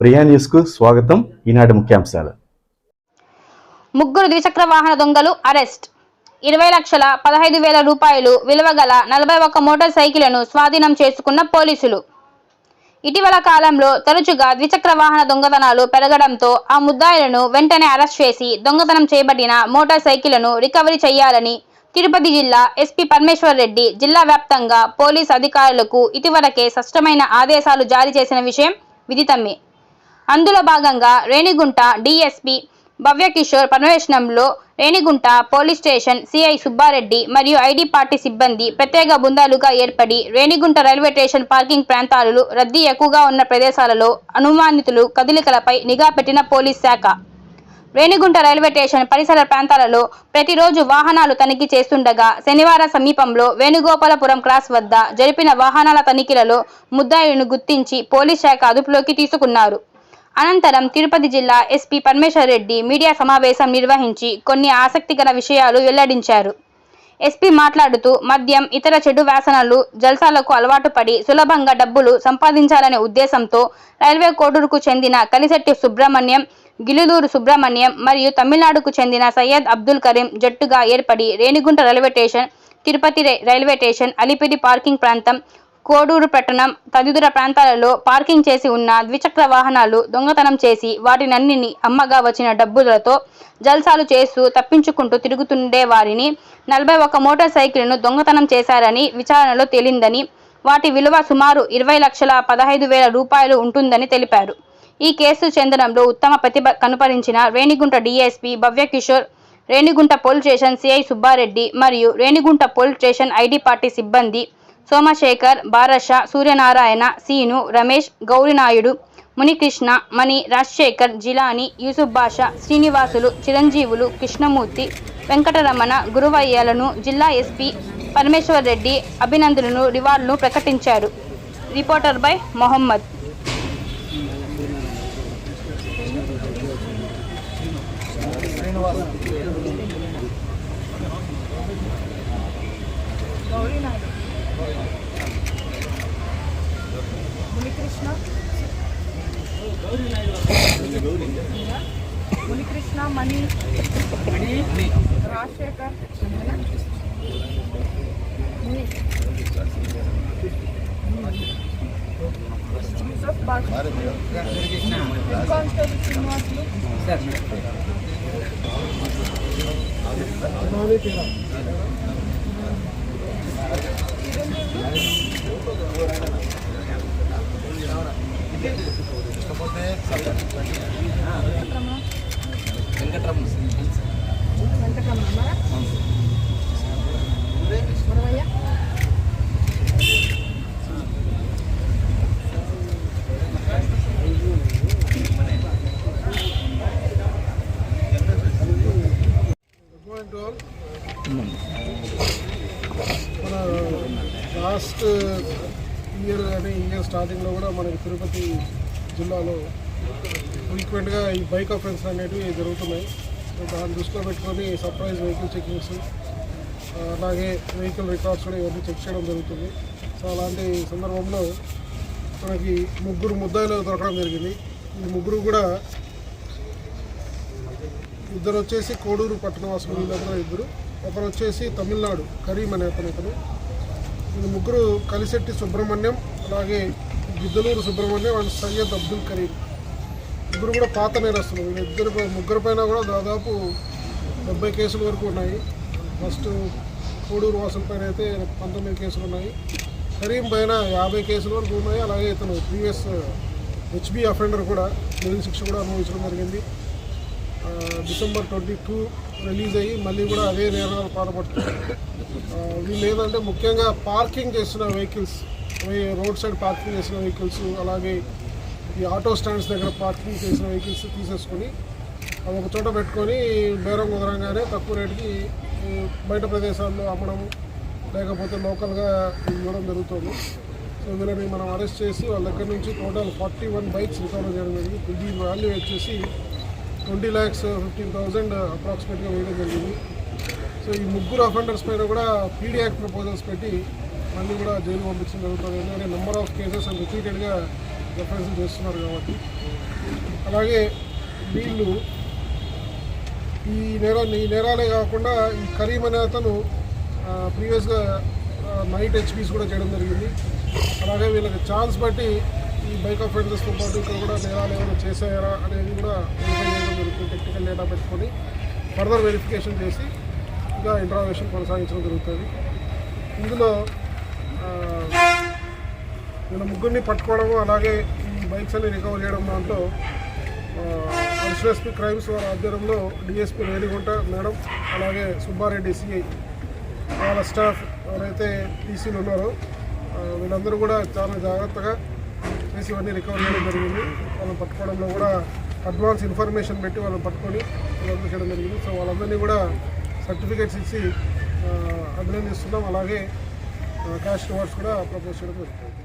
ప్రియా న్యూస్కు స్వాగతం. ఈనాటి ముఖ్యాంశాలు. ముగ్గురు ద్విచక్ర వాహన దొంగలు అరెస్ట్. ఇరవై లక్షల పదహైదు వేల రూపాయలు విలువ గల నలభై ఒక్క మోటార్ సైకిళ్ళను స్వాధీనం చేసుకున్న పోలీసులు. ఇటీవల కాలంలో తరచుగా ద్విచక్ర వాహన దొంగతనాలు పెరగడంతో ఆ ముద్దాయిలను వెంటనే అరెస్ట్ చేసి దొంగతనం చేయబడిన మోటార్ సైకిళ్ళను రికవరీ చేయాలని తిరుపతి జిల్లా ఎస్పీ పరమేశ్వర్ రెడ్డి జిల్లా వ్యాప్తంగా పోలీస్ అధికారులకు ఇటీవలకే స్పష్టమైన ఆదేశాలు జారీ చేసిన విషయం విదితమే. అందులో భాగంగా Renigunta DSP Bhavyakishore పర్యవేక్షణంలో Renigunta police station CI Subbareddy మరియు ఐడి పార్టీ సిబ్బంది ప్రత్యేక బృందాలుగా ఏర్పడి రేణిగుంట రైల్వే స్టేషన్ పార్కింగ్ ప్రాంతాలలో రద్దీ ఎక్కువగా ఉన్న ప్రదేశాలలో అనుమానితులు కదలికలపై నిఘా పెట్టిన పోలీస్ శాఖ. రేణిగుంట రైల్వే స్టేషన్ పరిసర ప్రాంతాలలో ప్రతిరోజు వాహనాలు తనిఖీ చేస్తుండగా శనివారం సమీపంలో వేణుగోపాలపురం క్రాస్ వద్ద జరిపిన వాహనాల తనిఖీలలో ముద్దాయిలను గుర్తించి పోలీస్ శాఖ అదుపులోకి తీసుకున్నారు. అనంతరం తిరుపతి జిల్లా ఎస్పీ పరమేశ్వర్ రెడ్డి మీడియా సమావేశం నిర్వహించి కొన్ని ఆసక్తికర విషయాలు వెల్లడించారు. ఎస్పీ మాట్లాడుతూ మద్యం ఇతర చెడు వ్యాసనలు జల్సాలకు అలవాటు పడి సులభంగా డబ్బులు సంపాదించాలనే ఉద్దేశంతో రైల్వే కోడూరుకు చెందిన కలిశెట్టి సుబ్రహ్మణ్యం గిలుదూరు సుబ్రహ్మణ్యం మరియు తమిళనాడుకు చెందిన సయ్యద్ అబ్దుల్ కరీం జట్టుగా ఏర్పడి Renigunta railway station Tirupati railway station Alipiri parking ప్రాంతం కోడూరు పట్టణం తదితర ప్రాంతాలలో పార్కింగ్ చేసి ఉన్న ద్విచక్ర వాహనాలు దొంగతనం చేసి వాటినన్నిని అమ్మగా వచ్చిన డబ్బులతో జల్సాలు చేస్తూ తప్పించుకుంటూ తిరుగుతుండే వారిని నలభై ఒక మోటార్ సైకిల్ను దొంగతనం చేశారని విచారణలో తేలిందని వాటి విలువ సుమారు ఇరవై లక్షల పదహైదు వేల రూపాయలు ఉంటుందని తెలిపారు. ఈ కేసు చెందడంలో ఉత్తమ ప్రతిభ కనుపరించిన Renigunta DSP Bhavyakishore Renigunta police station CI Subbareddy మరియు Renigunta police station ID party సిబ్బంది సోమశేఖర్ బారష సూర్యనారాయణ సీను రమేష్ గౌరినాయుడు మునికృష్ణ మణి రాజశేఖర్ జిలాని యూసుఫ్ బాషా శ్రీనివాసులు చిరంజీవులు కృష్ణమూర్తి వెంకటరమణ గురువయ్యలను జిల్లా ఎస్పీ పరమేశ్వర్ రెడ్డి అభినందనలు రివార్డును ప్రకటించారు. Reporter by Mohammed. Munikrishna Munikrishna Mani Rajashekhar Yusuf Bash head constable Srinivasulu Venkataramana మన లాస్ట్ ఇయర్ uh, కానీ ఇయర్ స్టార్టింగ్లో కూడా మనకి తిరుపతి జిల్లాలో ఫ్రీక్వెంట్గా ఈ బైక్ అఫెన్స్ అనేటివి జరుగుతున్నాయి. సో దాన్ని దృష్టిలో పెట్టుకొని సర్ప్రైజ్ వెహికల్ చెకింగ్స్ అలాగే వెహికల్ రికార్డ్స్ కూడా ఇవన్నీ చెక్ చేయడం జరుగుతుంది. సో అలాంటి సందర్భంలో మనకి ముగ్గురు ముద్దాయిలు దొరకడం జరిగింది. ఈ ముగ్గురు కూడా ఇద్దరు వచ్చేసి కోడూరు పట్టణవాసులు దగ్గర ఇద్దరు. ఒకరు వచ్చేసి తమిళనాడు కరీం అనే అతను ఇతను. వీళ్ళు ముగ్గురు కలిశెట్టి సుబ్రహ్మణ్యం అలాగే గిద్దలూరు సుబ్రహ్మణ్యం అండ్ సయ్యద్ అబ్దుల్ కరీం. ఇద్దరు కూడా పాత నేరస్తులు. ఇద్దరు ముగ్గురు పైన కూడా దాదాపు డెబ్బై కేసుల వరకు ఉన్నాయి. ఫస్ట్ కోడూరు వాసుల పైన అయితే పంతొమ్మిది కేసులు ఉన్నాయి. కరీం పైన యాభై కేసుల వరకు ఉన్నాయి. అలాగే ఇతను ప్రీవియస్ హెచ్బి అఫెండర్ కూడా జైలు శిక్ష కూడా అనుభవించడం జరిగింది. డిసెంబర్ ట్వంటీ టూ రిలీజ్ అయ్యి మళ్ళీ కూడా అదే నేరాలు పాల్పడుతున్నారు వీళ్ళు ఏంటంటే ముఖ్యంగా పార్కింగ్ చేసిన వెహికల్స్ రోడ్ సైడ్ పార్కింగ్ చేసిన వెహికల్స్ అలాగే ఈ ఆటో స్టాండ్స్ దగ్గర పార్కింగ్ చేసిన వెహికల్స్ తీసేసుకొని అవి ఒక చోట పెట్టుకొని బేరం కుదరంగానే తక్కువ రేటుకి బయట ప్రదేశాల్లో అమ్మడం లేకపోతే లోకల్గా ఇవ్వడం జరుగుతుంది. సో వీళ్ళని మనం అరెస్ట్ చేసి వాళ్ళ దగ్గర నుంచి total forty one bikes recover చేయడం జరిగింది. ఇది వాల్యూ వచ్చేసి ట్వంటీ ల్యాక్స్ ఫిఫ్టీన్ థౌజండ్ అప్రాక్సిమేట్గా వేయడం జరిగింది. సో ఈ ముగ్గురు అఫెండర్స్ పైన కూడా పీడీ యాక్ట్ ప్రపోజల్స్ పెట్టి మళ్ళీ కూడా జైలు పంపించడం జరుగుతుంది. ఎందుకంటే నెంబర్ ఆఫ్ కేసెస్ అండ్ రిపీటెడ్గా రెఫరెన్స్ చేస్తున్నారు కాబట్టి. అలాగే వీళ్ళు ఈ నేర ఈ నేరాలే కాకుండా ఈ కరీం అనే అతను ప్రీవియస్గా నైట్ హెచ్పీస్ కూడా చేయడం జరిగింది. అలాగే వీళ్ళకి ఛాన్స్ బట్టి ఈ బైక్ అఫెన్సెస్తో పాటు ఇక్కడ కూడా నేరాలు ఏమైనా చేశారా అనేది కూడా వెరిఫై చేయడం జరుగుతుంది టెక్నికల్ డేటా పెట్టుకొని ఫర్దర్ వెరిఫికేషన్ చేసి ఇంకా ఇంట్రావేషన్ కొనసాగించడం జరుగుతుంది. ఇందులో వీళ్ళ ముగ్గురిని పట్టుకోవడం అలాగే ఈ బైక్స్ అన్ని రికవర్ చేయడం దాంట్లో అడిషనల్ క్రైమ్స్ వారి ఆధ్వర్యంలో డిఎస్పీ రేణిగుంట మేడం అలాగే సుబ్బారెడ్డి సిఐ వాళ్ళ స్టాఫ్ ఎవరైతే టీసీలు ఉన్నారో వీళ్ళందరూ కూడా చాలా జాగ్రత్తగా చేసి ఇవన్నీ రికవర్ చేయడం జరిగింది. వాళ్ళని పట్టుకోవడంలో కూడా అడ్వాన్స్ ఇన్ఫర్మేషన్ పెట్టి వాళ్ళని పట్టుకొని వాళ్ళందరూ చేయడం జరిగింది. సో వాళ్ళందరినీ కూడా సర్టిఫికేట్స్ ఇచ్చి అభినందిస్తున్నాం. అలాగే క్యాష్ రివార్డ్స్ కూడా ప్రపోజ్ చేయడం జరుగుతుంది.